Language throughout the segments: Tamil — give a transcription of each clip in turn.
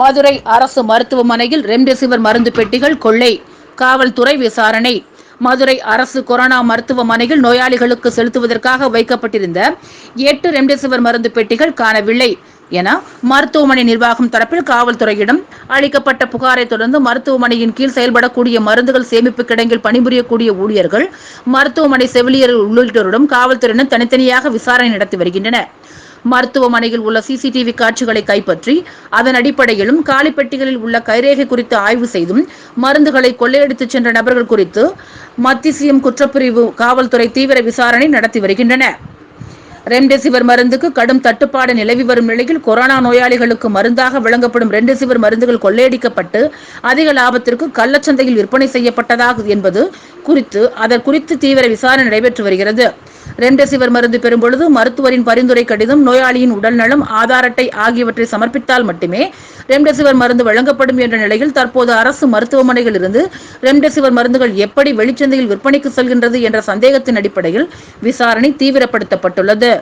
மதுரை அரசு மருத்துவமனையில் ரெம்டெசிவிர் மருந்து பெட்டிகள் கொள்ளை. காவல்துறை விசாரணை. மதுரை அரசு கொரோனா மருத்துவமனையில் நோயாளிகளுக்கு செலுத்துவதற்காக வைக்கப்பட்டிருந்த எட்டு ரெம்டெசிவிர் மருந்து பெட்டிகள் காணவில்லை என மருத்துவமனை நிர்வாகம் தரப்பில் காவல்துறையிடம் அளிக்கப்பட்ட புகாரை தொடர்ந்து மருத்துவமனையின் கீழ் செயல்படக்கூடிய மருந்துகள் சேமிப்பு கிடங்கில் பணிபுரியக்கூடிய ஊழியர்கள் மருத்துவமனை செவிலியர்கள் உள்ளிட்டோருடன் காவல்துறையினர் தனித்தனியாக விசாரணை நடத்தி வருகின்றனர். மருத்துவமனையில் உள்ள சிசிடிவி காட்சிகளை கைப்பற்றி அதன் அடிப்படையிலும் காலிப்பெட்டிகளில் உள்ள கைரேகை குறித்து ஆய்வு செய்தும் மருந்துகளை கொள்ளையடித்துச் சென்ற நபர்கள் குறித்து மத்திசியம் குற்றப்பிரிவு காவல்துறை தீவிர விசாரணை நடத்தி வருகின்றன. ரெம்டெசிவிர் மருந்துக்கு கடும் தட்டுப்பாடு நிலவி வரும் நிலையில் கொரோனா நோயாளிகளுக்கு மருந்தாக வழங்கப்படும் ரெம்டெசிவிர் மருந்துகள் கொள்ளையடிக்கப்பட்டு அதிக லாபத்திற்கு கள்ளச்சந்தையில் விற்பனை செய்யப்பட்டதாக என்பது குறித்து அதற்குறித்து தீவிர விசாரணை நடைபெற்று வருகிறது. ரெம்டெசிவிர் மருந்து பெறும்பொழுது மருத்துவரின் பரிந்துரை கடிதம் நோயாளியின் உடல்நலம் ஆதார் அட்டை ஆகியவற்றை சமர்ப்பித்தால் மட்டுமே ரெம்டெசிவிர் மருந்து வழங்கப்படும் என்ற நிலையில் தற்போது அரசு மருத்துவமனையில் இருந்து ரெம்டெசிவிர் மருந்துகள் எப்படி வெளிச்சந்தையில் விற்பனைக்கு செல்கின்றது என்ற சந்தேகத்தின் அடிப்படையில் விசாரணை தீவிரப்படுத்தப்பட்டுள்ளது.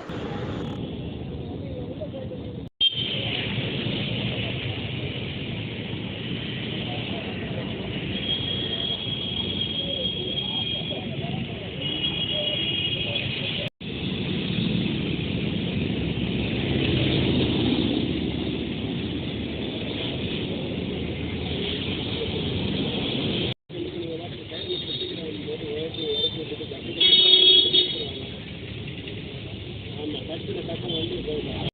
ஆமாம் டக்குன்னு டக்குன்னு வந்து போயிடும்